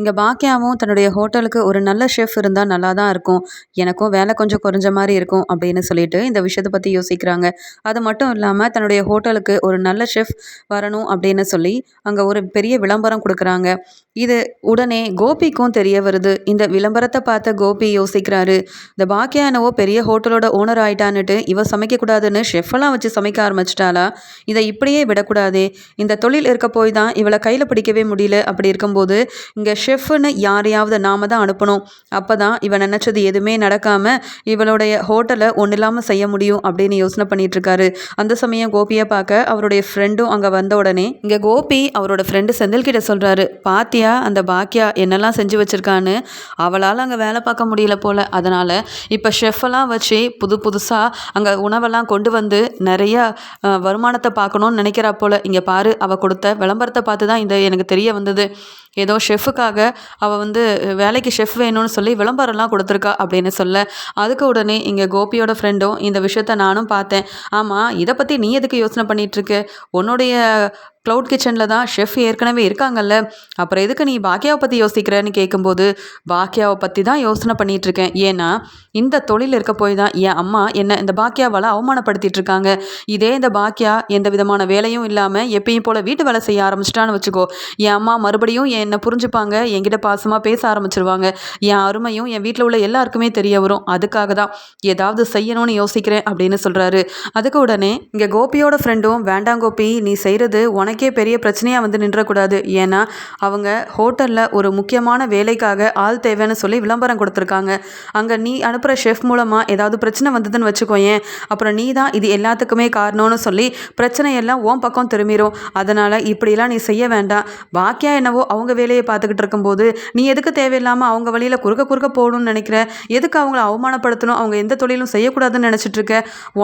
இங்கே பாக்கியாவும் தன்னுடைய ஹோட்டலுக்கு ஒரு நல்ல ஷெஃப் இருந்தால் நல்லா தான் இருக்கும். எனக்கும் வேலை கொஞ்சம் குறைஞ்ச மாதிரி இருக்கும் அப்படின்னு சொல்லிட்டு இந்த விஷயத்தை பற்றி யோசிக்கிறாங்க. அது மட்டும் இல்லாமல் தன்னுடைய ஹோட்டலுக்கு ஒரு நல்ல ஷெஃப் வரணும் அப்படின்னு சொல்லி அங்கே ஒரு பெரிய விளம்பரம் கொடுக்குறாங்க. இது உடனே கோபிக்கும் தெரிய வருது. இந்த விளம்பரத்தை பார்த்த கோபி யோசிக்கிறாரு. இந்த பாக்கியா என்னவோ பெரிய ஹோட்டலோட ஓனர் ஆயிட்டான்னுட்டு இவ சமைக்கக்கூடாதுன்னு ஷெஃபெல்லாம் வச்சு சமைக்க ஆரம்பிச்சிட்டாளா? இதை இப்படியே விடக்கூடாதே. இந்த தொழில் இருக்க போய் தான் இவளை கையில் பிடிக்கவே முடியல. அப்படி இருக்கும்போது இங்கே ஷெஃப்னு யாரையாவது நாம தான் அனுப்பணும். அப்போ தான் இவன் நினச்சது எதுவுமே நடக்காமல் இவளுடைய ஹோட்டலை ஒன்றும் இல்லாமல் செய்ய முடியும் அப்படின்னு யோசனை பண்ணிகிட்ருக்காரு அந்த சமயம் கோபியை பார்க்க அவருடைய ஃப்ரெண்டும் அங்கே வந்த உடனே இங்கே கோபி அவரோட ஃப்ரெண்டு செந்தில்கிட்ட சொல்கிறாரு பாத்தியா அந்த பாக்கியா என்னெல்லாம் செஞ்சு வச்சுருக்கான்னு? அவளால் அங்கே வேலை பார்க்க முடியல போல். அதனால் இப்போ ஷெஃபெல்லாம் வச்சு புது புதுசாக அங்கே உணவெல்லாம் கொண்டு வந்து நிறைய வருமானத்தை பார்க்கணும்னு நினைக்கிறா போல். இங்கே பாரு அவள் கொடுத்த விளம்பரத்தை பார்த்து தான் இந்த எனக்கு தெரிய வந்தது. ஏதோ ஷெஃபுக்காக அவள் வந்து வேலைக்கு ஷெஃப் வேணும்னு சொல்லி விளம்பரம்லாம் கொடுத்துருக்கா அப்படின்னு சொல்ல அதுக்கு உடனே இங்கே கோபியோட ஃப்ரெண்டும் இந்த விஷயத்த நானும் பார்த்தேன். ஆமாம் இதை பற்றி நீ எதுக்கு யோசனை பண்ணிகிட்ருக்கு உன்னுடைய க்ளவுட் கிச்சனில் தான் ஷெஃப் ஏற்கனவே இருக்காங்கல்ல. அப்புறம் எதுக்கு நீ பாக்கியாவை பற்றி யோசிக்கிறேன்னு கேட்கும்போது பாக்கியாவை பற்றி தான் யோசனை பண்ணிகிட்ருக்கேன் ஏன்னா இந்த தொழில் இருக்க போய் தான் என் அம்மா என்ன இந்த பாக்கியாவால் அவமானப்படுத்திட்டு இருக்காங்க. இதே இந்த பாக்கியா எந்த விதமான வேலையும் இல்லாமல் எப்பயும் போல் வீட்டு வேலை செய்ய ஆரம்பிச்சிட்டான்னு வச்சுக்கோ. என் அம்மா மறுபடியும் என்னை புரிஞ்சுப்பாங்க? என்கிட்ட பாசமாக பேச ஆரம்பிச்சிருவாங்க. என் அருமையும் என் வீட்டில் உள்ள எல்லாருக்குமே தெரிய வரும். அதுக்காக தான் ஏதாவது செய்யணும்னு யோசிக்கிறேன் அப்படின்னு சொல்கிறாரு அதுக்கு உடனே இங்கே கோபியோட ஃப்ரெண்டும் வேண்டாம் கோபி நீ செய்கிறது உனக்கு பெரிய பிரச்சனையாக வந்து நின்றக்கூடாது. ஏன்னா அவங்க ஹோட்டலில் ஒரு முக்கியமான வேலைக்காக ஆள் தேவைன்னு சொல்லி விளம்பரம் கொடுத்துருக்காங்க. அங்கே நீ அனுப்புகிற ஷெஃப் மூலமாக ஏதாவது பிரச்சனை வந்ததுன்னு வச்சுக்கோயேன். அப்புறம் நீ தான் இது எல்லாத்துக்குமே காரணம்னு சொல்லி பிரச்சனை எல்லாம் பக்கம் திரும்பிடும் அதனால் இப்படிலாம் நீ செய்ய வேண்டாம். பாக்கியா என்னவோ அவங்க வேலையை பார்த்துக்கிட்டு இருக்கும்போது நீ எதுக்கு தேவையில்லாமல் அவங்க வழியில் குறுக்க குறுக்க போகணும்னு நினைக்கிற? எதுக்கு அவங்கள அவமானப்படுத்தணும்? அவங்க எந்த தொழிலும் செய்யக்கூடாதுன்னு நினச்சிட்டு இருக்க?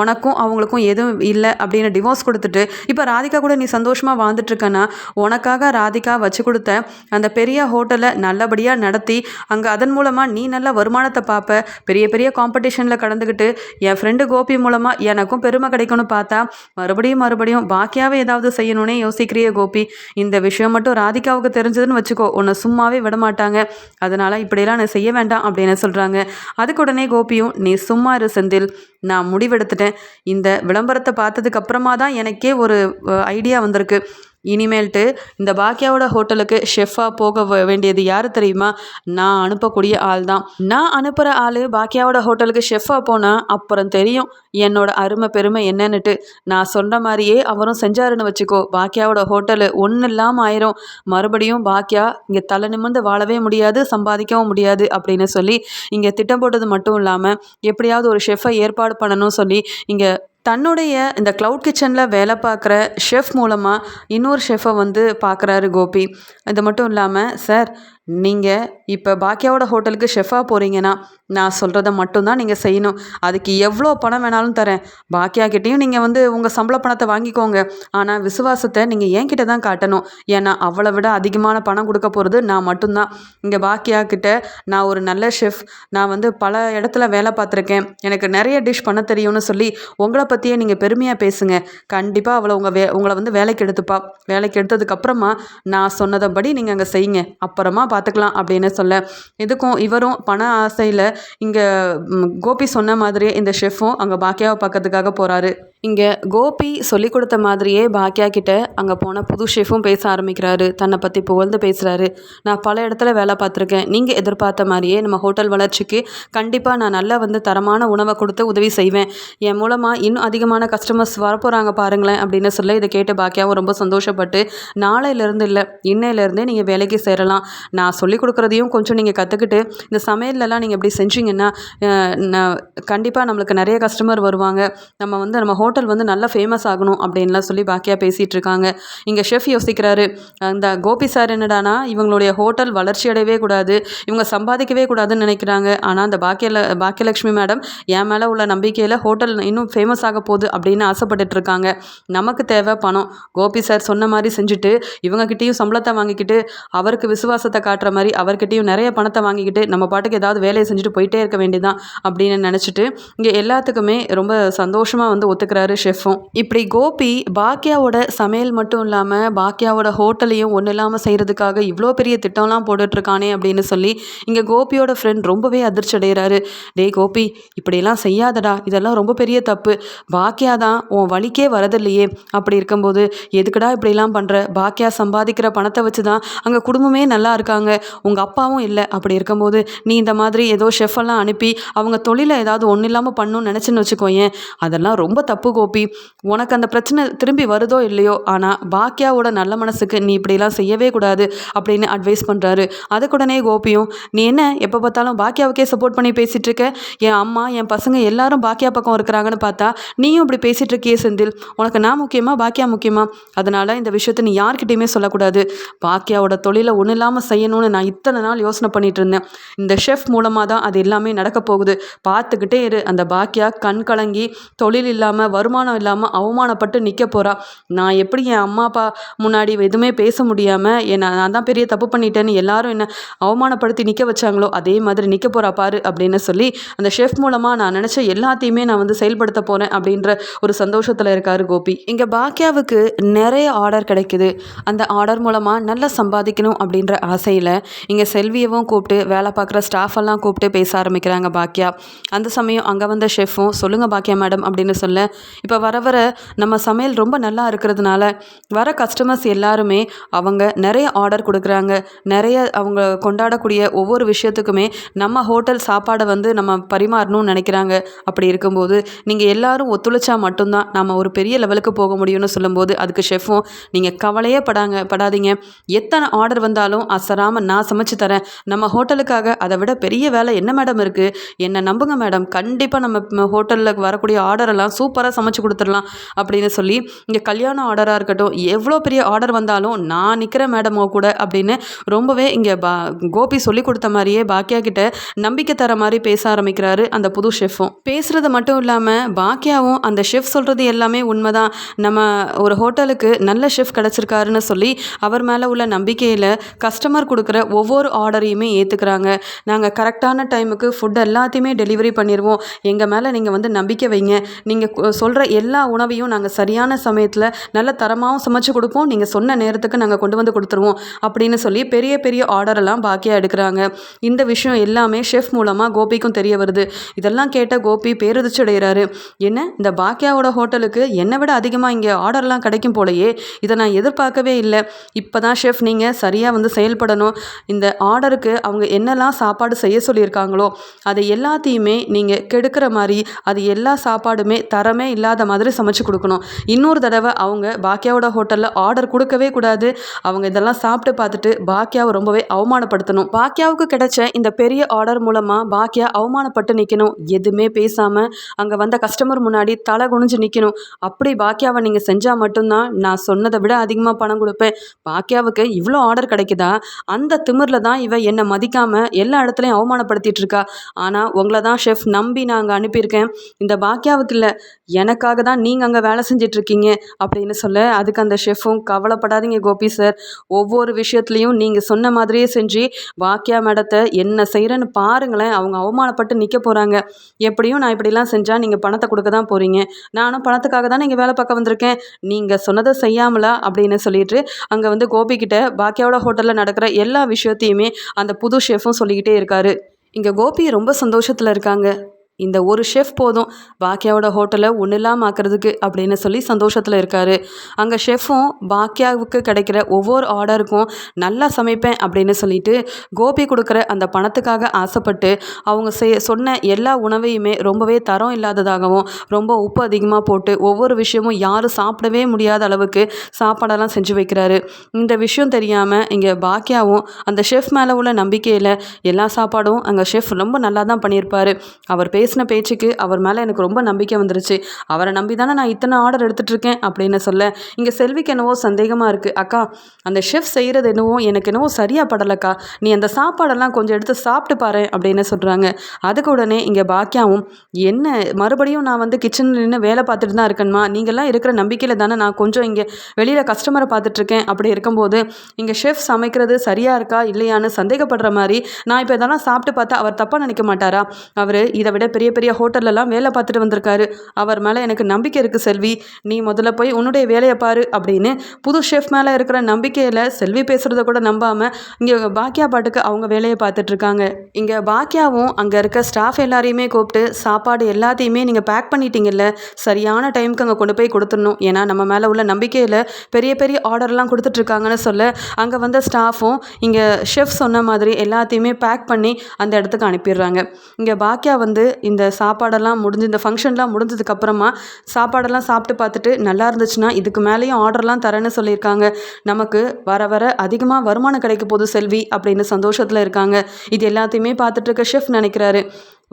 உனக்கும் அவங்களுக்கும் எதுவும் இல்லை அப்படின்னு டிவோர்ஸ் கொடுத்துட்டு இப்போ ராதிகா கூட நீ சந்தோஷமாக வாழ்ந்துட்டுருக்கேன்னா உனக்காக ராதிகா வச்சு கொடுத்த அந்த பெரிய ஹோட்டலை நல்லபடியாக நடத்தி அங்கே அதன் மூலமாக நீ நல்ல வருமானத்தை பார்ப்ப பெரிய பெரிய காம்படிஷனில் கலந்துக்கிட்டு என் ஃப்ரெண்டு கோபி மூலமாக எனக்கும் பெருமை கிடைக்கும்னு பார்த்தா மறுபடியும் மறுபடியும் பாக்கியாவே ஏதாவது செய்யணும்னே யோசிக்கிறிய கோபி. இந்த விஷயம் மட்டும் ராதிகாவுக்கு தெரிஞ்சதுன்னு வச்சுக்கோ உன்னை சும்மாவே விட மாட்டாங்க அதனால் இப்படியெல்லாம் நான் செய்ய வேண்டாம் அப்படின்னு சொல்கிறாங்க அதுக்கு உடனே கோபியும் நீ சும்மா இரு செந்தில் நான் முடிவெடுத்துட்டேன். இந்த விளம்பரத்தை பார்த்ததுக்கு அப்புறமா தான் எனக்கே ஒரு ஐடியா வந்திருக்கு. இனிமேல்ட்டு இந்த பாக்கியாவோட ஹோட்டலுக்கு ஷெஃபாக போக வேண்டியது யார் தெரியுமா? நான் அனுப்பக்கூடிய ஆள் தான் நான் அனுப்புகிற ஆள் பாக்கியாவோட ஹோட்டலுக்கு ஷெஃபாக போனால் அப்புறம் தெரியும் என்னோட அருமை பெருமை என்னன்னுட்டு. நான் சொன்ன மாதிரியே அவரும் செஞ்சாருன்னு வச்சுக்கோ. பாக்கியாவோட ஹோட்டலு ஒன்றும் இல்லாமல் ஆயிரும். மறுபடியும் பாக்கியா இங்கே தலை நிமிர்ந்து வாழவே முடியாது சம்பாதிக்கவும் முடியாது அப்படின்னு சொல்லி இங்கே திட்டம் போட்டது மட்டும் இல்லாமல் எப்படியாவது ஒரு ஷெஃபை ஏற்பாடு பண்ணணும் சொல்லி இங்கே தன்னுடைய இந்த க்ளவுட் கிச்சனில் வேலை பார்க்குற ஷெஃப் மூலமாக இன்னொரு ஷெஃபை வந்து பார்க்குறாரு கோபி. இது மட்டும் இல்லாமல் சார் நீங்கள் இப்போ பாக்கியாவோட ஹோட்டலுக்கு ஷெஃபாக போகிறீங்கன்னா நான் சொல்கிறத மட்டும்தான் நீங்கள் செய்யணும். அதுக்கு எவ்வளோ பணம் வேணாலும் தரேன். பாக்கியா கிட்டேயும் நீங்கள் வந்து உங்கள் சம்பள பணத்தை வாங்கிக்கோங்க. ஆனால் விசுவாசத்தை நீங்கள் என்கிட்ட தான் காட்டணும். ஏன்னா அவளை விட அதிகமான பணம் கொடுக்க போகிறது நான் மட்டும்தான். இங்கே பாக்கியா கிட்ட நான் ஒரு நல்ல ஷெஃப் நான் வந்து பல இடத்துல வேலை பார்த்துருக்கேன். எனக்கு நிறைய டிஷ் பண்ண தெரியும்னு சொல்லி உங்களை பற்றியே நீங்கள் பெருமையாக பேசுங்க. கண்டிப்பாக அவளை உங்கள் வே உங்களை வந்து வேலைக்கு எடுத்துப்பா. வேலைக்கு எடுத்ததுக்கப்புறமா நான் சொன்னதபடி நீங்கள் அங்கே செய்யுங்க. அப்புறமா பார்த்துக்கலாம் அப்படின்னு சொல்ல. இதுக்கும் இவரும் பண ஆசையில் இங்கே கோபி சொன்ன மாதிரியே இந்த ஷெஃப்பும் அங்கே பாக்கியாவை பார்க்கறதுக்காக போகிறாரு இங்கே கோபி சொல்லி கொடுத்த மாதிரியே பாக்கியா கிட்ட அங்கே போன புது ஷெஃபும் பேச ஆரம்பிக்கிறாரு. தன்னை பற்றி புகழ்ந்து பேசுகிறாரு நான் பல இடத்துல வேலை பார்த்துருக்கேன். நீங்கள் எதிர்பார்த்த மாதிரியே நம்ம ஹோட்டல் வளர்ச்சிக்கு கண்டிப்பாக நான் நல்லா வந்து தரமான உணவை கொடுத்து உதவி செய்வேன். என் மூலமாக இன்னும் அதிகமான கஸ்டமர்ஸ் வரப்போகிறாங்க பாருங்களேன் அப்படின்னு சொல்ல இதை கேட்டு பாக்கியாவும் ரொம்ப சந்தோஷப்பட்டு நாளையிலேருந்து இல்லை இன்னையிலேருந்தே நீங்கள் வேலைக்கு சேரலாம். நான் சொல்லி கொடுக்குறதையும் கொஞ்சம் நீங்கள் கற்றுக்கிட்டு இந்த சமையல்லலாம் நீங்கள் இப்படி செஞ்சீங்கன்னா நான் கண்டிப்பாக நம்மளுக்கு நிறைய கஸ்டமர் வருவாங்க. நம்ம வந்து நம்ம ஹோட்டல் ஹோட்டல் வந்து நல்லா ஃபேமஸ் ஆகணும் அப்படின்லாம் சொல்லி பாக்கியா பேசிகிட்டு இருக்காங்க. இங்கே ஷெஃப் யோசிக்கிறாரு அந்த கோபி சார் என்னடானா இவங்களுடைய ஹோட்டல் வளர்ச்சி அடையவே கூடாது இவங்க சம்பாதிக்கவே கூடாதுன்னு நினைக்கிறாங்க. ஆனால் அந்த பாக்கியல பாக்கியலட்சுமி மேடம் என் மேலே உள்ள நம்பிக்கையில் ஹோட்டல் இன்னும் ஃபேமஸ் ஆக போகுது அப்படின்னு ஆசைப்பட்டுட்டு இருக்காங்க. நமக்கு தேவை பணம். கோபி சார் சொன்ன மாதிரி செஞ்சுட்டு இவங்கக்கிட்டேயும் சம்பளத்தை வாங்கிக்கிட்டு அவருக்கு விசுவாசத்தை காட்டுற மாதிரி அவர்கிட்டையும் நிறைய பணத்தை வாங்கிக்கிட்டு நம்ம பாட்டுக்கு ஏதாவது வேலையை செஞ்சுட்டு போயிட்டே இருக்க வேண்டியதான் அப்படின்னு நினச்சிட்டு இங்கே எல்லாத்துக்குமே ரொம்ப சந்தோஷமாக வந்து ஒத்துக்கிற பார்க்குறாரு ஷெஃப்பும் இப்படி கோபி பாக்கியாவோட சமையல் மட்டும் இல்லாமல் பாக்கியாவோட ஹோட்டலையும் ஒன்றும் இல்லாமல் செய்கிறதுக்காக இவ்வளோ பெரிய திட்டம்லாம் போட்டுட்ருக்கானே அப்படின்னு சொல்லி இங்கே கோபியோட ஃப்ரெண்ட் ரொம்பவே அதிர்ச்சி அடைகிறாரு டேய் கோபி இப்படியெல்லாம் செய்யாதடா. இதெல்லாம் ரொம்ப பெரிய தப்பு. பாக்கியா தான் உன் வழிக்கே வரதில்லையே. அப்படி இருக்கும்போது எதுக்குடா இப்படிலாம் பண்ணுற பாக்கியா சம்பாதிக்கிற பணத்தை வச்சு தான் அங்கே குடும்பமே நல்லா இருக்காங்க. உங்கள் அப்பாவும் இல்லை. அப்படி இருக்கும்போது நீ இந்த மாதிரி ஏதோ ஷெஃபெல்லாம் அனுப்பி அவங்க தொழிலை ஏதாவது ஒன்றும் இல்லாமல் பண்ணணும்னு நினச்சின்னு வச்சுக்கோயேன். அதெல்லாம் ரொம்ப தப்பு கோபி உனக்கு அந்த பிரச்சனை திரும்பி வருதோ இல்லையோ ஆனால் பாக்கியாவோட நல்ல மனசுக்கு நீ இப்படிலாம் செய்யவே கூடாது அப்படின்னு அட்வைஸ் பண்ணுறாரு அதுக்குடனே கோபியும் நீ என்ன எப்போ பார்த்தாலும் பாக்கியாவுக்கே சப்போர்ட் பண்ணி பேசிகிட்டு இருக்க என் அம்மா என் பசங்க எல்லாரும் பாக்கியா பக்கம் இருக்கிறாங்கன்னு பார்த்தா நீயும் இப்படி பேசிகிட்டு இருக்கியே செந்தில். உனக்கு நான் முக்கியமா பாக்கியா முக்கியமா? அதனால் இந்த விஷயத்தை நீ யார்கிட்டையுமே சொல்லக்கூடாது. பாக்கியாவோட தொழிலை ஒன்றும் இல்லாமல் செய்யணும்னு நான் இத்தனை நாள் யோசனை பண்ணிட்டு இருந்தேன். இந்த ஷெஃப் மூலமாக தான் அது எல்லாமே நடக்க போகுது. பார்த்துக்கிட்டே இரு. அந்த பாக்கியா கண் கலங்கி தொழில் இல்லாமல் வருமானம் இல்லாமல் அவமானப்பட்டு நிற்க போகிறா நான் எப்படி என் அம்மா அப்பா முன்னாடி எதுவுமே பேச முடியாமல் என்ன நான் தான் பெரிய தப்பு பண்ணிட்டேன்னு எல்லாரும் என்ன அவமானப்படுத்தி நிற்க வச்சாங்களோ அதே மாதிரி நிற்க போகிறா பாரு அப்படின்னு சொல்லி அந்த ஷெஃப் மூலமாக நான் நினச்ச எல்லாத்தையுமே நான் வந்து செயல்படுத்த போகிறேன் அப்படின்ற ஒரு சந்தோஷத்தில் இருக்காரு கோபி. இங்கே பாக்கியாவுக்கு நிறைய ஆர்டர் கிடைக்குது. அந்த ஆர்டர் மூலமாக நல்லா சம்பாதிக்கணும் அப்படின்ற ஆசையில் இங்கே செல்வியவும் கூப்பிட்டு வேலை பார்க்குற ஸ்டாஃப் எல்லாம் கூப்பிட்டு பேச ஆரம்பிக்கிறாங்க பாக்கியா அந்த சமயம் அங்கே வந்த ஷெஃப்பும் சொல்லுங்கள் பாக்கியா மேடம் அப்படின்னு சொல்ல இப்போ வர வர நம்ம சமையல் ரொம்ப நல்லா இருக்கிறதுனால வர கஸ்டமர்ஸ் எல்லாருமே அவங்க நிறைய ஆர்டர் கொடுக்குறாங்க. நிறைய அவங்க கொண்டாடக்கூடிய ஒவ்வொரு விஷயத்துக்குமே நம்ம ஹோட்டல் சாப்பாடை வந்து நம்ம பரிமாறணும்னு நினைக்கிறாங்க. அப்படி இருக்கும்போது நீங்கள் எல்லாரும் ஒத்துழைச்சா மட்டும்தான் நம்ம ஒரு பெரிய லெவலுக்கு போக முடியும்னு சொல்லும்போது அதுக்கு ஷெஃபும் நீங்கள் கவலையே படாங்க படாதீங்க. எத்தனை ஆர்டர் வந்தாலும் அசராமல் நான் சமைச்சு தரேன். நம்ம ஹோட்டலுக்காக அதை விட பெரிய வேலை என்ன மேடம் இருக்குது என்னை நம்புங்க மேடம் கண்டிப்பாக நம்ம ஹோட்டலில் வரக்கூடிய ஆர்டரெல்லாம் சூப்பராக சமைச்சு கொடுத்துடலாம் அப்படின்னு சொல்லி இங்கே கல்யாண ஆர்டராக இருக்கட்டும் எவ்வளோ பெரிய ஆர்டர் வந்தாலும் நான் நிற்கிற மேடமோ கூட அப்படின்னு ரொம்பவே இங்கே பா கோபி சொல்லி கொடுத்த மாதிரியே பாக்கியா கிட்ட நம்பிக்கை தர மாதிரி பேச ஆரம்பிக்கிறாரு அந்த புது ஷெஃப்பும் பேசுகிறது மட்டும் இல்லாமல் பாக்கியாவும் அந்த ஷெஃப் சொல்கிறது எல்லாமே உண்மைதான். நம்ம ஒரு ஹோட்டலுக்கு நல்ல ஷெஃப் கிடச்சிருக்காருன்னு சொல்லி அவர் மேலே உள்ள நம்பிக்கையில் கஸ்டமர் கொடுக்குற ஒவ்வொரு ஆர்டரையுமே ஏற்றுக்கிறாங்க நாங்கள் கரெக்டான டைமுக்கு ஃபுட் எல்லாத்தையுமே டெலிவரி பண்ணிடுவோம் எங்கள் மேலே நீங்கள் வந்து நம்பிக்கை வைங்க. நீங்கள் சொல்கிற எல்லா உணவையும் நாங்கள் சரியான சமயத்தில் நல்ல தரமாகவும் சமைச்சு கொடுப்போம். நீங்கள் சொன்ன நேரத்துக்கு நாங்கள் கொண்டு வந்து கொடுத்துருவோம் அப்படின்னு சொல்லி பெரிய பெரிய ஆர்டரெல்லாம் பாக்கியாக எடுக்கிறாங்க. இந்த விஷயம் எல்லாமே ஷெஃப் மூலமாக கோபிக்கும் தெரிய வருது. இதெல்லாம் கேட்ட கோபி பேரதிர்ச்சி என்ன? இந்த பாக்கியாவோட ஹோட்டலுக்கு என்னை விட அதிகமாக இங்கே ஆர்டர்லாம் கிடைக்கும் போலயே. இதை நான் எதிர்பார்க்கவே இல்லை. இப்போ தான் ஷெஃப் நீங்கள் சரியாக வந்து செயல்படணும். இந்த ஆர்டருக்கு அவங்க என்னெல்லாம் சாப்பாடு செய்ய சொல்லியிருக்காங்களோ அதை எல்லாத்தையுமே நீங்கள் கெடுக்கிற மாதிரி அது எல்லா சாப்பாடுமே தரமே இல்லாத மாதிரி சமைச்சு கொடுக்கணும். இன்னொரு தடவை அவங்க பாக்கியாவோட ஹோட்டலில் ஆர்டர் கொடுக்கவே கூடாது. அவங்க இதெல்லாம் சாப்பிட்டு பார்த்துட்டு பாக்கியாவை ரொம்பவே அவமானப்படுத்தணும். பாக்கியாவுக்கு கிடைச்ச இந்த பெரிய ஆர்டர் மூலமாக பாக்கியா அவமானப்பட்டு நிற்கணும் எதுவுமே பேசாமல் அங்கே வந்த கஸ்டமர் முன்னாடி தலை குனிஞ்சு நிற்கணும் அப்படி பாக்கியாவை நீங்கள் செஞ்சால் மட்டும்தான் நான் சொன்னதை விட அதிகமாக பணம் கொடுப்பேன். பாக்கியாவுக்கு இவ்வளோ ஆர்டர் கிடைக்குதா? அந்த திமிரில் தான் இவ என்னை மதிக்காமல் எல்லா இடத்துலையும் அவமானப்படுத்திட்டு இருக்கா. ஆனால் உங்களை தான் ஷெஃப் நம்பி நான் அங்கே அனுப்பியிருக்கேன். இந்த பாக்கியாவுக்கு இல்லை. எனக்காக தான் நீங்கள் அங்கே வேலை செஞ்சிட்ருக்கீங்க அப்படின்னு சொல்ல அதுக்கு அந்த ஷெஃபும் கவலைப்படாதீங்க கோபி சார் ஒவ்வொரு விஷயத்துலையும் நீங்கள் சொன்ன மாதிரியே செஞ்சு வாக்கியா மேடத்தை என்ன செய்கிறேன்னு பாருங்களேன். அவங்க அவமானப்பட்டு நிற்க போகிறாங்க எப்படியும் நான் இப்படிலாம் செஞ்சால் நீங்கள் பணத்தை கொடுக்க தான் போகிறீங்க நானும் பணத்துக்காக தான் நீங்கள் வேலை பார்க்க வந்திருக்கேன். நீங்கள் சொன்னதை செய்யாமலா அப்படின்னு சொல்லிட்டு அங்கே வந்து கோபிக்கிட்ட பாக்கியாவோட ஹோட்டலில் நடக்கிற எல்லா விஷயத்தையுமே அந்த புது ஷெஃபும் சொல்லிக்கிட்டே இருக்காரு. இங்கே கோபி ரொம்ப சந்தோஷத்தில் இருக்காங்க. இந்த ஒரு ஷெஃப் போதும். பாக்கியாவோட ஹோட்டலை ஒன்றும் இல்லாமல் ஆக்கிறதுக்கு அப்படின்னு சொல்லி சந்தோஷத்தில் இருக்கார். அங்கே ஷெஃப்பும் பாக்கியாவுக்கு கிடைக்கிற ஒவ்வொரு ஆர்டருக்கும் நல்லா சமைப்பேன் அப்படின்னு சொல்லிட்டு கோபி கொடுக்குற அந்த பணத்துக்காக ஆசைப்பட்டு அவங்க செய் சொன்ன எல்லா உணவையுமே ரொம்பவே தரம் இல்லாததாகவும் ரொம்ப உப்பு அதிகமாக போட்டு ஒவ்வொரு விஷயமும் யாரும் சாப்பிடவே முடியாத அளவுக்கு சாப்பாடெல்லாம் செஞ்சு வைக்கிறாரு. இந்த விஷயம் தெரியாமல் இங்கே பாக்கியாவும் அந்த ஷெஃப் மேலே உள்ள நம்பிக்கையில் எல்லா சாப்பாடும் அங்கே ஷெஃப் ரொம்ப நல்லா தான் பண்ணியிருப்பார். அவர் பேச பேசின பேச்சுக்கு அவர் மேலே எனக்கு ரொம்ப நம்பிக்கை வந்துருச்சு. அவரை நம்பி தானே நான் இத்தனை ஆர்டர் எடுத்துகிட்ருக்கேன் அப்படின்னு சொல்ல. இங்கே செல்விக்கு என்னவோ சந்தேகமாக இருக்குது அக்கா அந்த ஷெஃப் செய்கிறது என்னவோ எனக்கு என்னவோ சரியாக படலக்கா. நீ அந்த சாப்பாடெல்லாம் கொஞ்சம் எடுத்து சாப்பிட்டு பாரு அப்படின்னு சொல்கிறாங்க அதுக்கு உடனே இங்கே பாக்கியாவும் என்ன மறுபடியும் நான் வந்து கிச்சனில் நின்று வேலை பார்த்துட்டு தான் இருக்கணுமா நீங்கள்லாம் இருக்கிற நம்பிக்கையில் தானே நான் கொஞ்சம் இங்கே வெளியில் கஸ்டமரை பார்த்துட்ருக்கேன் அப்படி இருக்கும்போது இங்கே ஷெஃப் சமைக்கிறது சரியாக இருக்கா? இல்லையான்னு சந்தேகப்படுற மாதிரி நான் இப்போ இதெல்லாம் சாப்பிட்டு பார்த்தா அவர் தப்பாக நினைக்க மாட்டாரா? அவர் இதை விட பெரிய பெரிய ஹோட்டல்லலாம் வேலை பார்த்துட்டு வந்திருக்காரு. அவர் மேலே எனக்கு நம்பிக்கை இருக்குது செல்வி. நீ முதல்ல போய் உன்னுடைய வேலையை பாரு அப்படின்னு புது ஷெஃப் மேலே இருக்கிற நம்பிக்கையில் செல்வி பேசுகிறத கூட நம்பாமல் இங்கே பாக்கியா பாட்டுக்கு அவங்க வேலையை பார்த்துட்ருக்காங்க இங்கே பாக்கியாவும் அங்கே இருக்க ஸ்டாஃப் எல்லாரையுமே கூப்பிட்டு சாப்பாடு எல்லாத்தையுமே நீங்கள் பேக் பண்ணிட்டீங்கல்ல சரியான டைமுக்கு அங்கே கொண்டு போய் கொடுத்துடணும். ஏன்னா நம்ம மேலே உள்ள நம்பிக்கையில் பெரிய பெரிய ஆர்டர்லாம் கொடுத்துட்ருக்காங்கன்னு சொல்ல அங்கே வந்த ஸ்டாஃபும் இங்கே ஷெஃப் சொன்ன மாதிரி எல்லாத்தையுமே பேக் பண்ணி அந்த இடத்துக்கு அனுப்பிடுறாங்க. இங்கே பாக்கியா வந்து இந்த சாப்பாடெல்லாம் முடிஞ்சு இந்த ஃபங்க்ஷன்லாம் முடிஞ்சதுக்கப்புறமா சாப்பாடெல்லாம் சாப்பிட்டு பார்த்துட்டு நல்லா இருந்துச்சுன்னா இதுக்கு மேலேயும் ஆர்டர்லாம் தரேன்னு சொல்லியிருக்காங்க. நமக்கு வர வர அதிகமாக வருமானம் கிடைக்க போகுது செல்வி அப்படின்னு சந்தோஷத்தில் இருக்காங்க. இது எல்லாத்தையுமே பார்த்துட்டு இருக்க ஷெஃப் நினைக்கிறாரு.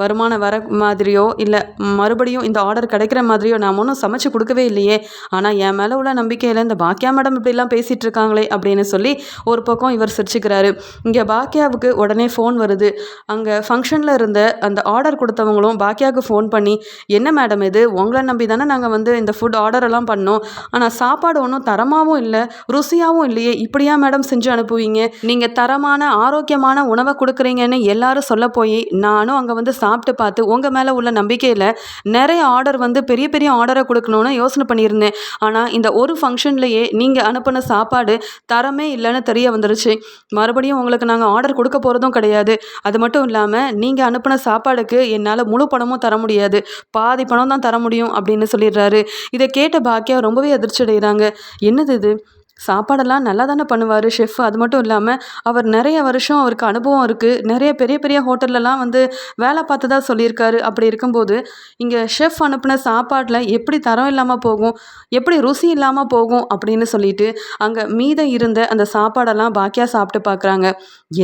வருமானம் வர மாதிரியோ இல்லை மறுபடியும் இந்த ஆர்டர் கிடைக்கிற மாதிரியோ நான் ஒன்றும் சமைச்சு கொடுக்கவே இல்லையே. ஆனால் என் மேலே உள்ள நம்பிக்கையில் இந்த பாக்கியா மேடம் இப்படிலாம் பேசிகிட்டு இருக்காங்களே அப்படின்னு சொல்லி ஒரு பக்கம் இவர் சிரிச்சுக்கிறாரு. இங்கே பாக்கியாவுக்கு உடனே ஃபோன் வருது. அங்கே ஃபங்க்ஷனில் இருந்த அந்த ஆர்டர் கொடுத்தவங்களும் பாக்கியாவுக்கு ஃபோன் பண்ணி என்ன மேடம் இது? உங்களை நம்பி தானே நாங்கள் வந்து இந்த ஃபுட் ஆர்டர் எல்லாம் பண்ணோம். ஆனால் சாப்பாடு ஒன்றும் தரமாகவும் இல்லை ருசியாகவும் இல்லையே. இப்படியா மேடம் செஞ்சு அனுப்புவீங்க? நீங்கள் தரமான ஆரோக்கியமான உணவை கொடுக்குறீங்கன்னு எல்லாரும் சொல்ல போய் நானும் அங்கே வந்து சாப்பிட்டு பார்த்து உங்கள் மேலே உள்ள நம்பிக்கையில் நிறைய ஆர்டர் வந்து பெரிய பெரிய ஆர்டரை கொடுக்கணுன்னு யோசனை பண்ணியிருந்தேன். ஆனால் இந்த ஒரு ஃபங்க்ஷன்லேயே நீங்கள் அனுப்பின சாப்பாடு தரமே இல்லைன்னு தெரிய வந்துருச்சு. மறுபடியும் உங்களுக்கு நாங்கள் ஆர்டர் கொடுக்க போகிறதும் கிடையாது. அது மட்டும் இல்லாமல் நீங்கள் அனுப்பின சாப்பாடுக்கு என்னால் முழு பணமும் தர முடியாது. பாதி பணம் தான் தர முடியும் அப்படின்னு சொல்லிடுறாரு. இதை கேட்ட பாக்கியா ரொம்பவே அதிர்ச்சி அடைகிறாங்க என்னது இது? சாப்பாடெல்லாம் நல்லா தானே பண்ணுவார் ஷெஃப் அது மட்டும் இல்லாமல் அவர் நிறைய வருஷம் அவருக்கு அனுபவம் இருக்குது நிறைய பெரிய பெரிய ஹோட்டல்லலாம் வந்து வேலை பார்த்ததா சொல்லியிருக்காரு. அப்படி இருக்கும்போது இங்கே ஷெஃப் அனுப்பின சாப்பாட்டில் எப்படி தரம் இல்லாமல் போகும் எப்படி ருசி இல்லாமல் போகும் அப்படின்னு சொல்லிட்டு அங்கே மீதம் இருந்த அந்த சாப்பாடெல்லாம் பாக்கியாக சாப்பிட்டு பார்க்குறாங்க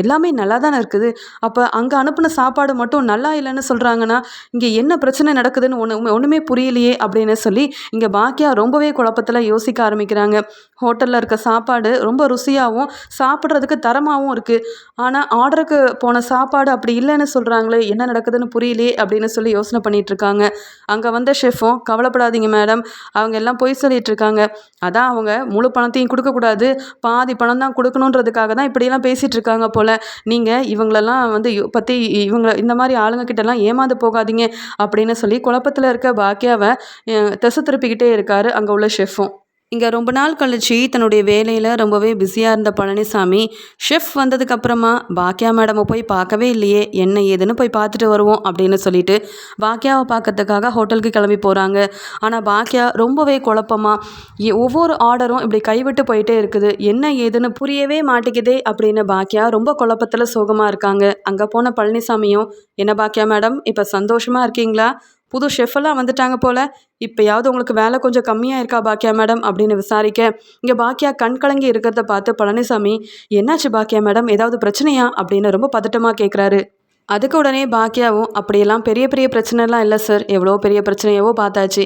எல்லாமே நல்லா தானே இருக்குது. அப்போ அங்கே அனுப்பின சாப்பாடு மட்டும் நல்லா இல்லைன்னு சொல்கிறாங்கன்னா இங்கே என்ன பிரச்சனை நடக்குதுன்னு ஒன்று ஒன்றுமே புரியலையே அப்படின்னு சொல்லி இங்கே பாக்கியா ரொம்பவே குழப்பத்தில் யோசிக்க ஆரம்பிக்கிறாங்க. ஹோட்டலில் இருக்க சாப்பாடு ரொம்ப ருசியாகவும் சாப்பிட்றதுக்கு தரமாகவும் இருக்குது ஆனால் ஆர்டருக்கு போன சாப்பாடு அப்படி இல்லைன்னு சொல்கிறாங்களே என்ன நடக்குதுன்னு புரியலையே அப்படின்னு சொல்லி யோசனை பண்ணிகிட்ருக்காங்க அங்கே வந்த ஷெஃபும் கவலைப்படாதீங்க மேடம் அவங்க எல்லாம் பொய் சொல்லிட்டு இருக்காங்க. அதான் அவங்க முழு பணத்தையும் கொடுக்கக்கூடாது பாதி பணம் தான் கொடுக்கணுன்றதுக்காக தான் இப்படியெல்லாம் பேசிகிட்டு இருக்காங்க போல். நீங்கள் இவங்களெல்லாம் வந்து பற்றி இவங்க இந்த மாதிரி ஆளுங்க கிட்டலாம் ஏமாந்து போகாதீங்க அப்படின்னு சொல்லி குழப்பத்தில் இருக்க பாக்கியாவை திசை திருப்பிக்கிட்டே இருக்காரு அங்கே உள்ள ஷெஃபும் இங்கே ரொம்ப நாள் கழிச்சு தன்னுடைய வேலையில் ரொம்பவே பிஸியாக இருந்த பழனிசாமி ஷெஃப் வந்ததுக்கப்புறமா பாக்கியா மேடமை போய் பார்க்கவே இல்லையே என்ன ஏதுன்னு போய் பார்த்துட்டு வருவோம் அப்படின்னு சொல்லிட்டு பாக்கியாவை பார்க்கறதுக்காக ஹோட்டலுக்கு கிளம்பி போகிறாங்க ஆனால் பாக்கியா ரொம்பவே குழப்பமாக ஒவ்வொரு ஆர்டரும் இப்படி கைவிட்டு போயிட்டே இருக்குது என்ன ஏதுன்னு புரியவே மாட்டேங்குதே அப்படின்னு பாக்கியா ரொம்ப குழப்பத்தில் சோகமாக இருக்காங்க. அங்கே போன பழனிசாமியும் என்ன பாக்கியா மேடம் இப்போ சந்தோஷமாக இருக்கீங்களா? புது ஷெஃபெல்லாம் வந்துட்டாங்க போல். இப்போயாவது உங்களுக்கு வேலை கொஞ்சம் கம்மியாக இருக்கா பாக்கியா மேடம்? அப்படின்னு விசாரிக்க. இங்கே பாக்கியா கண் கலங்கி இருக்கிறத பார்த்து பழனிசாமி என்னாச்சு பாக்கியா மேடம்? ஏதாவது பிரச்சனையா? அப்படின்னு ரொம்ப பதட்டமாக கேட்குறாரு அதுக்கு உடனே பாக்கியாவும் அப்படியெல்லாம் பெரிய பெரிய பிரச்சனைலாம் இல்லை சார் எவ்வளோ பெரிய பிரச்சனையவோ பார்த்தாச்சு.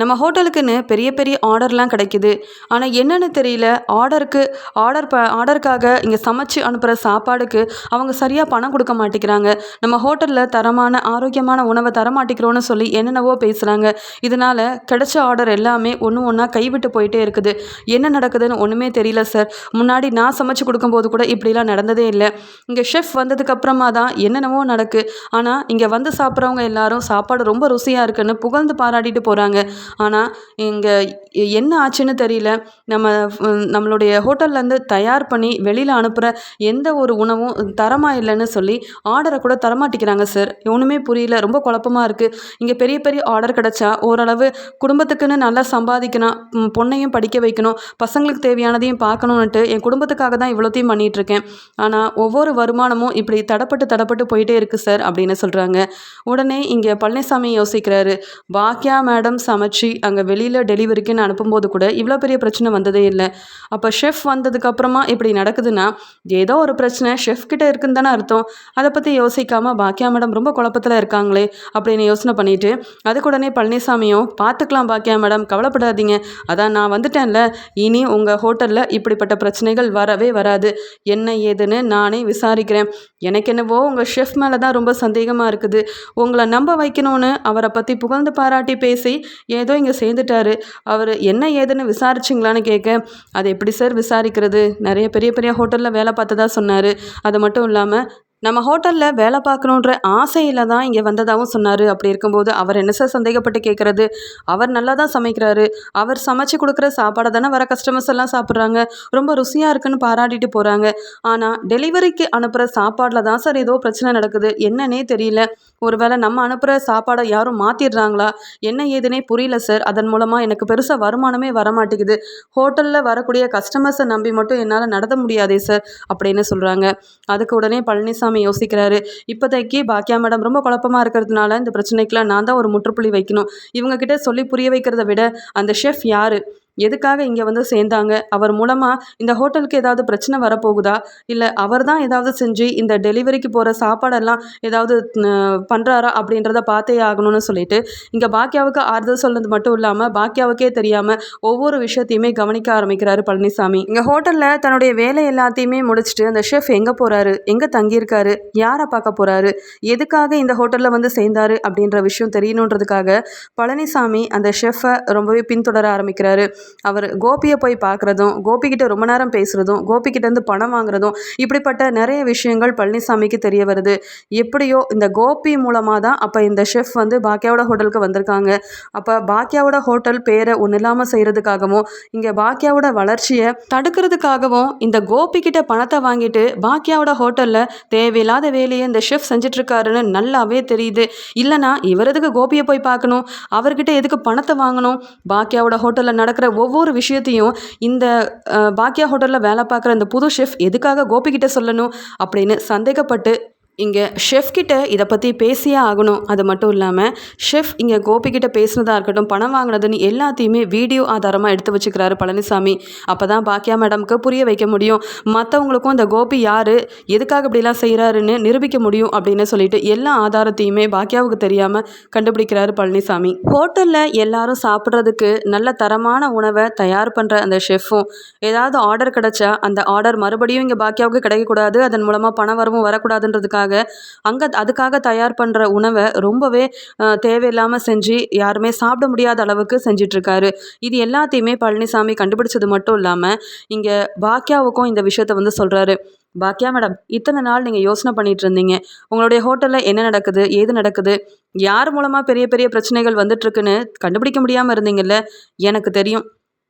நம்ம ஹோட்டலுக்குன்னு பெரிய பெரிய ஆர்டர்லாம் கிடைக்குது. ஆனால் என்னென்னு தெரியல. ஆர்டருக்கு ஆர்டர் ப ஆர்டருக்காக இங்கே சமைச்சு அனுப்புகிற சாப்பாடுக்கு அவங்க சரியாக பணம் கொடுக்க மாட்டேங்கிறாங்க. நம்ம ஹோட்டலில் தரமான ஆரோக்கியமான உணவை தரமாட்டேங்கிறோன்னு சொல்லி என்னென்னவோ பேசுகிறாங்க இதனால் கிடைச்ச ஆர்டர் எல்லாமே ஒன்று ஒன்றா கைவிட்டு போயிட்டே இருக்குது. என்ன நடக்குதுன்னு ஒன்றுமே தெரியல சார். முன்னாடி நான் சமைச்சு கொடுக்கும்போது கூட இப்படிலாம் நடந்ததே இல்லை. இங்கே ஷெஃப் வந்ததுக்கப்புறமா தான் என்னென்னவோ நடக்கு. ஆனால் இங்கே வந்து சாப்பிட்றவங்க எல்லாரும் சாப்பாடு ரொம்ப ருசியாக இருக்குன்னு புகழ்ந்து பாராட்டிட்டு போகிறாங்க ஆனால் இங்கே என்ன ஆச்சுன்னு தெரியல. நம்ம நம்மளுடைய ஹோட்டல்லேருந்து தயார் பண்ணி வெளியில் அனுப்புகிற எந்த ஒரு உணவும் தரமாக இல்லைன்னு சொல்லி ஆர்டரை கூட தரமாட்டிக்கிறாங்க சார் ஒன்றுமே புரியல. ரொம்ப குழப்பமாக இருக்குது இங்கே பெரிய பெரிய ஆர்டர் கிடச்சா ஓரளவு குடும்பத்துக்குன்னு நல்லா சம்பாதிக்கணும். பொண்ணையும் படிக்க வைக்கணும். பசங்களுக்கு தேவையானதையும் பார்க்கணுன்ட்டு என் குடும்பத்துக்காக தான் இவ்வளோத்தையும் பண்ணிகிட்ருக்கேன் ஆனால் ஒவ்வொரு வருமானமும் இப்படி தடப்பட்டு தடப்பட்டு போயிட்டே இருக்குது சார் அப்படின்னு சொல்கிறாங்க உடனே இங்கே பழனிசாமி யோசிக்கிறாரு. பாக்கியா மேடம் சமைச்சு அங்கே வெளியில் டெலிவரிக்குன்னு அனுப்பும்போது கூட இவ்வளோ பெரிய பிரச்சனை வந்ததே இல்லை. அப்போ ஷெஃப் வந்ததுக்கப்புறமா இப்படி நடக்குதுன்னா ஏதோ ஒரு பிரச்சனை ஷெஃப் கிட்ட இருக்குன்னு தானே அர்த்தம். அதை பற்றி யோசிக்காமல் பாக்கியா மேடம் ரொம்ப குழப்பத்தில் இருக்காங்களே அப்படின்னு யோசனை பண்ணிவிட்டு அதுக்கு உடனே பழனிசாமியும் பார்த்துக்கலாம் பாக்கியா மேடம் கவலைப்படாதீங்க. அதான் நான் வந்துட்டேன்ல. இனி உங்கள் ஹோட்டலில் இப்படிப்பட்ட பிரச்சனைகள் வரவே வராது. என்ன ஏதுன்னு நானே விசாரிக்கிறேன். எனக்கு என்னவோ உங்கள் ஷெஃப் மேலே தான் ரொம்ப சந்தேகமாக இருக்குது. உங்களை நம்ப வைக்கணும்னு அவரை பற்றி புகழ்ந்து பாராட்டி பேசி ஏதோ இங்கே சேர்ந்துட்டாரு. அவர் என்ன ஏதுன்னு விசாரிச்சிங்களான்னு கேட்க அது எப்படி சார் விசாரிக்கிறது? நிறைய பெரிய பெரிய ஹோட்டலில் வேலை பார்த்ததா சொன்னார். அது மட்டும் இல்லாமல் நம்ம ஹோட்டலில் வேலை பார்க்கணுன்ற ஆசையில் தான் இங்கே வந்ததாகவும் சொன்னார். அப்படி இருக்கும்போது அவர் என்ன சார் சந்தேகப்பட்டு கேட்குறது அவர் நல்லா தான் சமைக்கிறாரு. அவர் சமைச்சு கொடுக்குற சாப்பாடை தானே வர கஸ்டமர்ஸ் எல்லாம் சாப்பிட்றாங்க. ரொம்ப ருசியாக இருக்குன்னு பாராட்டிட்டு போகிறாங்க ஆனால் டெலிவரிக்கு அனுப்புகிற சாப்பாடில் தான் சார் ஏதோ பிரச்சனை நடக்குது. என்னன்னே தெரியல. ஒருவேளை நம்ம அனுப்புகிற சாப்பாடை யாரும் மாற்றிடுறாங்களா என்ன ஏதுனே புரியல சார். அதன் மூலமாக எனக்கு பெருசாக வருமானமே வரமாட்டேங்குது. ஹோட்டலில் வரக்கூடிய கஸ்டமர்ஸை நம்பி மட்டும் என்னால் நடத்த முடியாதே சார் அப்படின்னு சொல்கிறாங்க அதுக்கு உடனே பழனிசாமி யோசிக்கிறாரு. இப்போதைக்கு பாக்கியா மேடம் ரொம்ப குழப்பமாக இருக்கிறதுனால இந்த பிரச்சனைக்கெலாம் நான் தான் ஒரு முற்றுப்புள்ளி வைக்கணும். இவங்கக்கிட்ட சொல்லி புரிய வைக்கிறத விட அந்த ஷெஃப் யார்? எதுக்காக இங்கே வந்து சேர்ந்தாங்க? அவர் மூலமாக இந்த ஹோட்டலுக்கு ஏதாவது பிரச்சனை வரப்போகுதா? இல்லை அவர் தான் ஏதாவது செஞ்சு இந்த டெலிவரிக்கு போகிற சாப்பாடெல்லாம் ஏதாவது பண்ணுறாரா அப்படின்றத பார்த்தே ஆகணும்னு சொல்லிட்டு இங்கே பாக்கியாவுக்கு ஆறுதல் சொன்னது மட்டும் இல்லாமல் பாக்கியாவுக்கே தெரியாமல் ஒவ்வொரு விஷயத்தையுமே கவனிக்க ஆரம்பிக்கிறாரு பழனிசாமி. இங்கே ஹோட்டலில் தன்னுடைய வேலை எல்லாத்தையுமே முடிச்சுட்டு அந்த ஷெஃப் எங்கே போகிறாரு எங்கே தங்கியிருக்காரு? யாரை பார்க்க போகிறாரு எதுக்காக இந்த ஹோட்டலில் வந்து சேர்ந்தாரு? அப்படின்ற விஷயம் தெரியணுன்றதுக்காக பழனிசாமி அந்த ஷெஃப்பை ரொம்பவே பின்தொடர ஆரம்பிக்கிறாரு. அவர் கோபியை போய் பார்க்குறதும் கோபிக்கிட்ட ரொம்ப நேரம் பேசுகிறதும் கோபிக்கிட்டேருந்து பணம் வாங்குறதும் இப்படிப்பட்ட நிறைய விஷயங்கள் பழனிசாமிக்கு தெரிய வருது. எப்படியோ இந்த கோபி மூலமாக தான் அப்போ இந்த ஷெஃப் வந்து பாக்கியாவோட ஹோட்டலுக்கு வந்திருக்காங்க. அப்போ பாக்கியாவோட ஹோட்டல் பேரை ஒன்றும் இல்லாமல் செய்கிறதுக்காகவும் இங்கே பாக்கியாவோட வளர்ச்சியை தடுக்கிறதுக்காகவும் இந்த கோபிக்கிட்ட பணத்தை வாங்கிட்டு பாக்கியாவோட ஹோட்டலில் தேவையில்லாத வேலையை இந்த ஷெஃப் செஞ்சிட்ருக்காருன்னு நல்லாவே தெரியுது. இல்லைனா இவரதுக்கு கோபியை போய் பார்க்கணும்? அவர்கிட்ட எதுக்கு பணத்தை வாங்கணும்? பாக்கியாவோட ஹோட்டலில் நடக்கிற ஒவ்வொரு விஷயத்தையும் இந்த பாக்கியா ஹோட்டலில் வேலை பார்க்குற இந்த புது ஷெஃப் எதுக்காக கோபிக்கிட்ட சொல்லணும் அப்படின்னு சந்தேகப்பட்டு இங்கே ஷெஃப்கிட்ட இதை பற்றி பேசியே ஆகணும். அது மட்டும் இல்லாமல் ஷெஃப் இங்கே கோபிக்கிட்ட பேசினதாக இருக்கட்டும் பணம் வாங்கினதுன்னு எல்லாத்தையுமே வீடியோ ஆதாரமாக எடுத்து வச்சுக்கிறாரு பழனிசாமி. அப்போ தான் பாக்கியா மேடம்க்கு புரிய வைக்க முடியும். மற்றவங்களுக்கும் இந்த கோபி யார்? எதுக்காக இப்படிலாம் செய்கிறாருன்னு நிரூபிக்க முடியும் அப்படின்னு சொல்லிட்டு எல்லா ஆதாரத்தையுமே பாக்கியாவுக்கு தெரியாமல் கண்டுபிடிக்கிறாரு பழனிசாமி. ஹோட்டலில் எல்லாரும் சாப்பிட்றதுக்கு நல்ல தரமான உணவை தயார் பண்ணுற அந்த ஷெஃப்பும் ஏதாவது ஆர்டர் கிடச்சா அந்த ஆர்டர் மறுபடியும் இங்கே பாக்கியாவுக்கு கிடைக்கக்கூடாது. அதன் மூலமாக பண வரவும் வரக்கூடாதுன்றதுக்காக அங்கே அதுக்காக தயார் பண்ணுற உணவை ரொம்பவே தேவையில்லாமல் செஞ்சு யாருமே சாப்பிட முடியாத அளவுக்கு செஞ்சிட்ருக்காரு. இது எல்லாத்தையுமே பழனிசாமி கண்டுபிடிச்சது மட்டும் இல்லாமல் இங்கே பாக்கியாவுக்கும் இந்த விஷயத்த வந்து சொல்கிறாரு பாக்கியா மேடம் இத்தனை நாள் நீங்கள் யோசனை பண்ணிட்டு இருந்தீங்க உங்களுடைய ஹோட்டலில் என்ன நடக்குது? ஏது நடக்குது? யார் மூலமாக பெரிய பெரிய பிரச்சனைகள் வந்துட்டுருக்குன்னு கண்டுபிடிக்க முடியாமல் இருந்தீங்கல்ல? எனக்கு தெரியும்.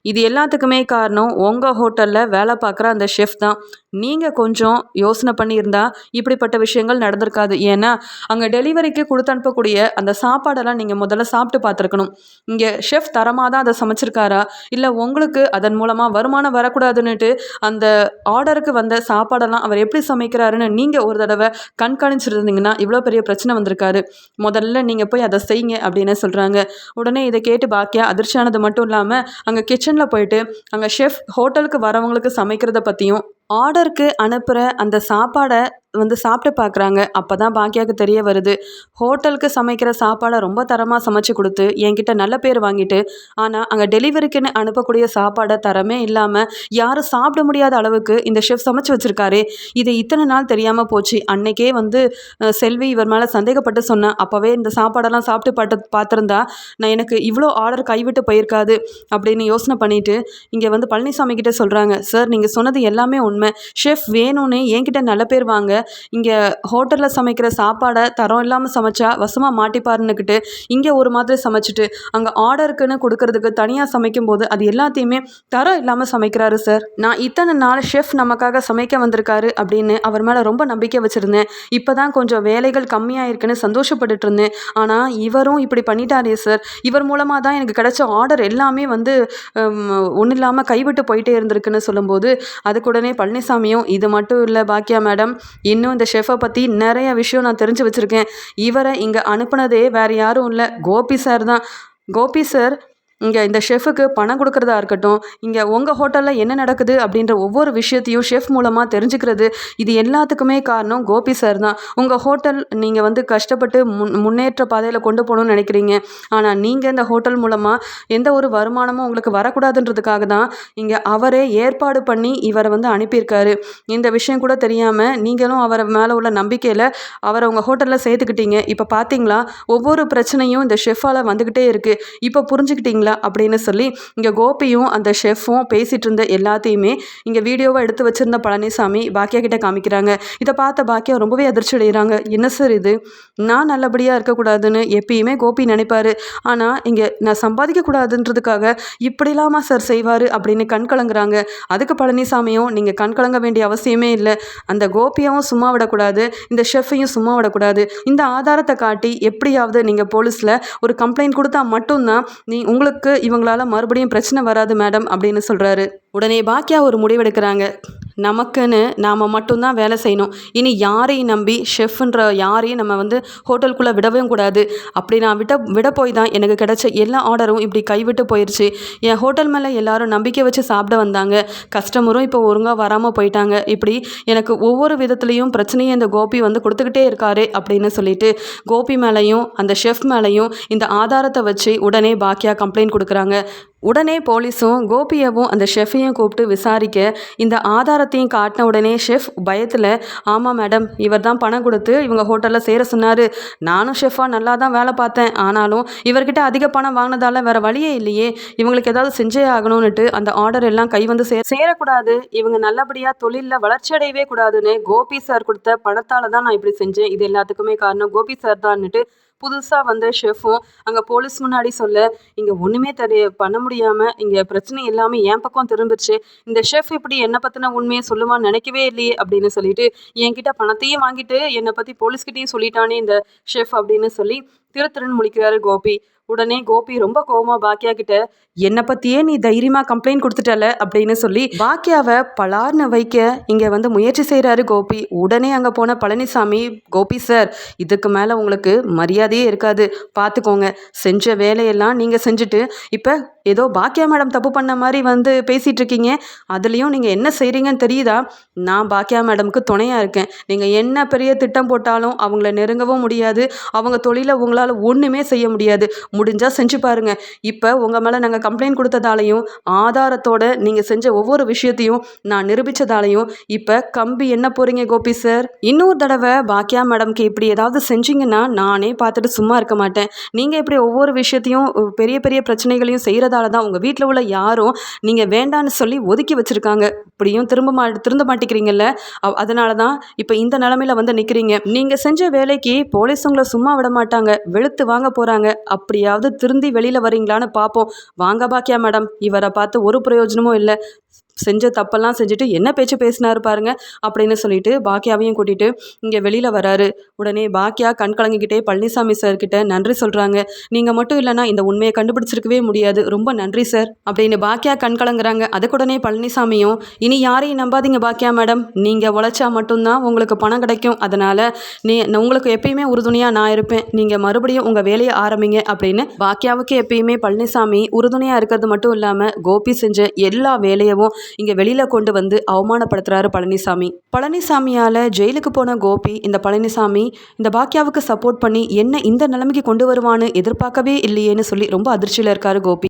இது எல்லாத்துக்குமே காரணம் உங்கள் ஹோட்டலில் வேலை பார்க்குற அந்த ஷெஃப் தான். நீங்கள் கொஞ்சம் யோசனை பண்ணியிருந்தா இப்படிப்பட்ட விஷயங்கள் நடந்திருக்காது. ஏன்னா அங்கே டெலிவரிக்கு கொடுத்து அனுப்பக்கூடிய அந்த சாப்பாடெல்லாம் நீங்கள் முதல்ல சாப்பிட்டு பார்த்துருக்கணும். இங்கே ஷெஃப் தரமாக தான் அதை சமைச்சிருக்காரா? இல்லை உங்களுக்கு அதன் மூலமாக வருமானம் வரக்கூடாதுன்னுட்டு அந்த ஆர்டருக்கு வந்த சாப்பாடெல்லாம் அவர் எப்படி சமைக்கிறாருன்னு நீங்கள் ஒரு தடவை கண்காணிச்சிருந்தீங்கன்னா இவ்வளோ பெரிய பிரச்சனை வந்திருக்காரு முதல்ல நீங்கள் போய் அதை செய்யுங்க அப்படின்னு சொல்கிறாங்க உடனே இதை கேட்டு பாக்கியா அதிர்ச்சியானது மட்டும் இல்லாமல் அங்கே கிச்சன் கிச்சனில் போயிட்டு அங்கே ஷெஃப் ஹோட்டலுக்கு வரவங்களுக்கு சமைக்கிறத பற்றியும் ஆர்டருக்கு அனுப்புகிற அந்த சாப்பாடை வந்து சாப்பிட்டு பார்க்குறாங்க. அப்போ தான் பாக்கியாவுக்கு தெரிய வருது. ஹோட்டலுக்கு சமைக்கிற சாப்பாடை ரொம்ப தரமாக சமைச்சு கொடுத்து என்கிட்ட நல்ல பேர் வாங்கிட்டு ஆனால் அங்கே டெலிவரிக்குன்னு அனுப்பக்கூடிய சாப்பாடை தரமே இல்லாமல் யாரும் சாப்பிட முடியாத அளவுக்கு இந்த ஷெஃப் சமைச்சு வச்சுருக்காரு. இது இத்தனை நாள் தெரியாமல் போச்சு. அன்னைக்கே வந்து செல்வி இவர் மேலே சந்தேகப்பட்டு சொன்னேன் அப்போவே இந்த சாப்பாடெல்லாம் சாப்பிட்டு பாட்டு பார்த்துருந்தா நான் எனக்கு இவ்வளோ ஆர்டர் கைவிட்டு போயிருக்காது அப்படின்னு யோசனை பண்ணிவிட்டு இங்கே வந்து பழனிசாமி கிட்டே சொல்கிறாங்க சார் நீங்கள் சொன்னது எல்லாமே உண்மை. ஷெஃப் வேணும்னு என்கிட்ட நல்ல பேர் வாங்க இங்கே ஹோட்டலில் சமைக்கிற சாப்பாடை தரம் இல்லாமல் சமைச்சா வசமாக மாட்டிப்பாருன்னுக்கிட்டு இங்கே ஒரு மாதிரி சமைச்சிட்டு அங்கே ஆர்டருக்குன்னு கொடுக்கறதுக்கு தனியாக சமைக்கும்போது அது எல்லாத்தையுமே தரம் இல்லாமல் சமைக்கிறாரு சார். நான் இத்தனை நாள் ஷெஃப் நமக்காக சமைக்க வந்திருக்காரு அப்படின்னு அவர் மேலே ரொம்ப நம்பிக்கை வச்சுருந்தேன். இப்போ தான் கொஞ்சம் வேலைகள் கம்மியாக இருக்குன்னு சந்தோஷப்பட்டுட்டு இருந்தேன் ஆனால் இவரும் இப்படி பண்ணிட்டாரே சார். இவர் மூலமாக தான் எனக்கு கிடைச்ச ஆர்டர் எல்லாமே வந்து ஒன்றும் இல்லாமல் கைவிட்டு போயிட்டே இருந்திருக்குன்னு சொல்லும்போது அதுக்குடனே பழனிசாமியும் இது மட்டும் இல்லை பாக்கியா மேடம் இன்னும் இந்த ஷெஃபை பற்றி நிறைய விஷயம் நான் தெரிஞ்சு வச்சுருக்கேன். இவரை இங்கே அனுப்புனதே வேறு யாரும் இல்லை. கோபி சார் தான். கோபி சார் இங்கே இந்த ஷெஃபுக்கு பணம் கொடுக்குறதா இருக்கட்டும் இங்கே உங்கள் ஹோட்டலில் என்ன நடக்குது அப்படின்ற ஒவ்வொரு விஷயத்தையும் ஷெஃப் மூலமாக தெரிஞ்சுக்கிறது இது எல்லாத்துக்குமே காரணம் கோபி சார் தான். உங்கள் ஹோட்டல் நீங்கள் வந்து கஷ்டப்பட்டு முன் முன்னேற்ற பாதையில் கொண்டு போகணும்னு நினைக்கிறீங்க. ஆனால் நீங்கள் இந்த ஹோட்டல் மூலமாக எந்த ஒரு வருமானமும் உங்களுக்கு வரக்கூடாதுன்றதுக்காக தான் இங்கே அவரே ஏற்பாடு பண்ணி இவரை வந்து அனுப்பியிருக்காரு. இந்த விஷயம் கூட தெரியாமல் நீங்களும் அவரை மேலே உள்ள நம்பிக்கையில் அவரை உங்கள் ஹோட்டலில் சேர்த்துக்கிட்டீங்க. இப்போ பார்த்தீங்களா ஒவ்வொரு பிரச்சனையும் இந்த ஷெஃபால் வந்துக்கிட்டே இருக்குது இப்போ புரிஞ்சுக்கிட்டீங்களா? அப்படின்னு சொல்லி இங்கே கோபியும் அந்த ஷெஃப்பும் பேசிகிட்டு இருந்த எல்லாத்தையுமே இங்கே வீடியோவை எடுத்து வச்சுருந்த பழனிசாமி பாக்கியா கிட்டே காமிக்கிறாங்க. இதை பார்த்த பாக்கியா ரொம்பவே அதிர்ச்சி அடைகிறாங்க என்ன சார் இது? நான் நல்லபடியாக இருக்கக்கூடாதுன்னு எப்பயுமே கோபி நினைப்பாரு. ஆனால் இங்கே நான் சம்பாதிக்கக்கூடாதுன்றதுக்காக இப்படிலாமா சார் செய்வார் அப்படின்னு கண் கலங்குறாங்க. அதுக்கு பழனிசாமியும் நீங்கள் கண் கலங்க வேண்டிய அவசியமே இல்லை. அந்த கோபியாவும் சும்மா விடக்கூடாது. இந்த ஷெஃப்பையும் சும்மா விடக்கூடாது. இந்த ஆதாரத்தை காட்டி எப்படியாவது நீங்கள் போலீஸில் ஒரு கம்ப்ளைண்ட் கொடுத்தா மட்டும்தான் நீ உங்களுக்கு இவங்களால மறுபடியும் பிரச்சனை வராது மேடம் அப்படின்னு சொல்கிறாரு உடனே பாக்கியா ஒரு முடிவெடுக்கிறாங்க. நமக்குன்னு நாம் மட்டும்தான் வேலை செய்யணும். இனி யாரையும் நம்பி ஷெஃப்ன்ற யாரையும் நம்ம வந்து ஹோட்டலுக்குள்ளே விடவும் கூடாது. அப்படி நான் விட விட போய் தான் எனக்கு கிடைச்ச எல்லா ஆர்டரும் இப்படி கைவிட்டு போயிடுச்சு என் ஹோட்டல் மேலே எல்லாரும் நம்பிக்கை வச்சு சாப்பிட வந்தாங்க. கஸ்டமரும் இப்போ ஒழுங்காக வராமல் போயிட்டாங்க. இப்படி எனக்கு ஒவ்வொரு விதத்துலேயும் பிரச்சனையை இந்த கோபி வந்து கொடுத்துக்கிட்டே இருக்காரு அப்படின்னு சொல்லிட்டு கோபி மேலேயும் அந்த ஷெஃப் மேலேயும் இந்த ஆதாரத்தை வச்சு உடனே பாக்கியா கம்ப்ளைண்ட் கொடுக்குறாங்க. உடனே போலீஸும் கோபியவும் அந்த ஷெஃபையும் கூப்பிட்டு விசாரிக்க இந்த ஆதாரத்தையும் காட்டின உடனே ஷெஃப் பயத்தில் ஆமாம் மேடம் இவர் தான் பணம் கொடுத்து இவங்க ஹோட்டலில் சேர சொன்னார். நானும் ஷெஃபாக நல்லா தான் வேலை பார்த்தேன். ஆனாலும் இவர்கிட்ட அதிக பணம் வாங்கினதால வேறு வழியே இல்லையே. இவங்களுக்கு ஏதாவது செஞ்சே ஆகணும்னுட்டு அந்த ஆர்டர் எல்லாம் கை வந்து சேர சேரக்கூடாது. இவங்க நல்லபடியாக தொழிலில் வளர்ச்சி அடையவே கூடாதுன்னு கோபி சார் கொடுத்த பணத்தால் தான் நான் இப்படி செஞ்சேன். இது எல்லாத்துக்குமே காரணம் கோபி சார் தான்னுட்டு புதுசாக வந்த ஷெஃபும் அங்கே போலீஸ் முன்னாடி சொல்ல இங்கே ஒன்றுமே தெரிய பண்ண முடியாமல் இங்கே பிரச்சனை இல்லாமல் என் பக்கம் திரும்பிச்சு இந்த ஷெஃப் இப்படி என்னை பற்றின உண்மையை சொல்லுவான்னு நினைக்கவே இல்லையே அப்படின்னு சொல்லிட்டு என்கிட்ட பணத்தையும் வாங்கிட்டு என்னை பற்றி போலீஸ்கிட்டையும் சொல்லிட்டானே இந்த ஷெஃப் அப்படின்னு சொல்லி திருத்திறன் முடிக்கிறாரு கோபி. உடனே கோபி ரொம்ப கோபமா பாக்கியா கிட்ட என்னை பற்றியே நீ தைரியமாக கம்ப்ளைண்ட் கொடுத்துட்டல அப்படின்னு சொல்லி பாக்கியாவை பலார்னு வைக்க இங்கே வந்து முயற்சி செய்கிறாரு கோபி. உடனே அங்கே போன பழனிசாமி கோபி சார் இதுக்கு மேலே உங்களுக்கு மரியாதையே இருக்காது. பார்த்துக்கோங்க செஞ்ச வேலையெல்லாம் நீங்கள் செஞ்சுட்டு இப்போ ஏதோ பாக்கியா மேடம் தப்பு பண்ண மாதிரி வந்து பேசிகிட்டு இருக்கீங்க அதுலேயும் நீங்கள் என்ன செய்கிறீங்கன்னு தெரியுதா? நான் பாக்கியா மேடமுக்கு துணையாக இருக்கேன். நீங்கள் என்ன பெரிய திட்டம் போட்டாலும் அவங்கள நெருங்கவும் முடியாது. அவங்க தொழிலை உங்களால் ஒன்றுமே செய்ய முடியாது. முடிஞ்சால் செஞ்சு பாருங்கள் இப்போ உங்கள் மேலே நாங்கள் கம்ப்ளைண்ட் கொடுத்ததாலையும் ஆதாரத்தோட நீங்கள் செஞ்ச ஒவ்வொரு விஷயத்தையும் நான் நிரூபித்ததாலையும் இப்போ கம்பி என்ன போகிறீங்க கோபி சார்? இன்னொரு தடவை பாக்கியா மேடம்க்கு இப்படி ஏதாவது செஞ்சீங்கன்னா நானே பார்த்துட்டு சும்மா இருக்க மாட்டேன். நீங்கள் இப்படி ஒவ்வொரு விஷயத்தையும் பெரிய பெரிய பிரச்சனைகளையும் செய்கிறதா செய்கிறதால தான் உங்கள் வீட்டில் உள்ள யாரும் நீங்கள் வேண்டான்னு சொல்லி ஒதுக்கி வச்சுருக்காங்க. இப்படியும் திரும்ப மா திருந்த மாட்டேங்கிறீங்கல்ல அதனால தான் இப்போ இந்த நிலமையில வந்து நிற்கிறீங்க நீங்கள் செஞ்ச வேலைக்கு போலீஸ் உங்களை சும்மா விட மாட்டாங்க. வெளுத்து வாங்க போகிறாங்க அப்படியாவது திருந்தி வெளியில் வரீங்களான்னு பார்ப்போம் வாங்க பாக்கியா மேடம் இவரை பார்த்து ஒரு பிரயோஜனமும் இல்லை. செஞ்ச தப்பெல்லாம் செஞ்சுட்டு என்ன பேச்சு பேசினாரு பாருங்க அப்படின்னு சொல்லிட்டு பாக்கியாவையும் கூட்டிகிட்டு இங்கே வெளியில் வராரு. உடனே பாக்கியா கண் கலங்கிக்கிட்டே பழனிசாமி சார்கிட்ட நன்றி சொல்கிறாங்க நீங்கள் மட்டும் இல்லைனா இந்த உண்மையை கண்டுபிடிச்சிருக்கவே முடியாது. ரொம்ப நன்றி சார் அப்படின்னு பாக்கியா கண் கலங்குறாங்க. அதுக்குடனே பழனிசாமியும் இனி யாரையும் நம்பாதீங்க பாக்கியா மேடம் நீங்கள் உழைச்சா மட்டும்தான் உங்களுக்கு பணம் கிடைக்கும். அதனால் நீ உங்களுக்கு எப்பயுமே உறுதுணையாக நான் இருப்பேன். நீங்கள் மறுபடியும் உங்கள் வேலையை ஆரம்பிங்க அப்படின்னு பாக்கியாவுக்கு எப்பயுமே பழனிசாமி உறுதுணையாக இருக்கிறது மட்டும் இல்லாமல் கோபி செஞ்ச எல்லா வேலையவும் இங்கே வெளியில் கொண்டு வந்து அவமானப்படுத்துகிறாரு பழனிசாமி. பழனிசாமியால் ஜெயிலுக்கு போன கோபி இந்த பழனிசாமி இந்த பாக்கியாவுக்கு சப்போர்ட் பண்ணி என்ன இந்த நிலைமைக்கு கொண்டு வருவான்னு எதிர்பார்க்கவே இல்லையேன்னு சொல்லி ரொம்ப அதிர்ச்சியில் இருக்காரு கோபி.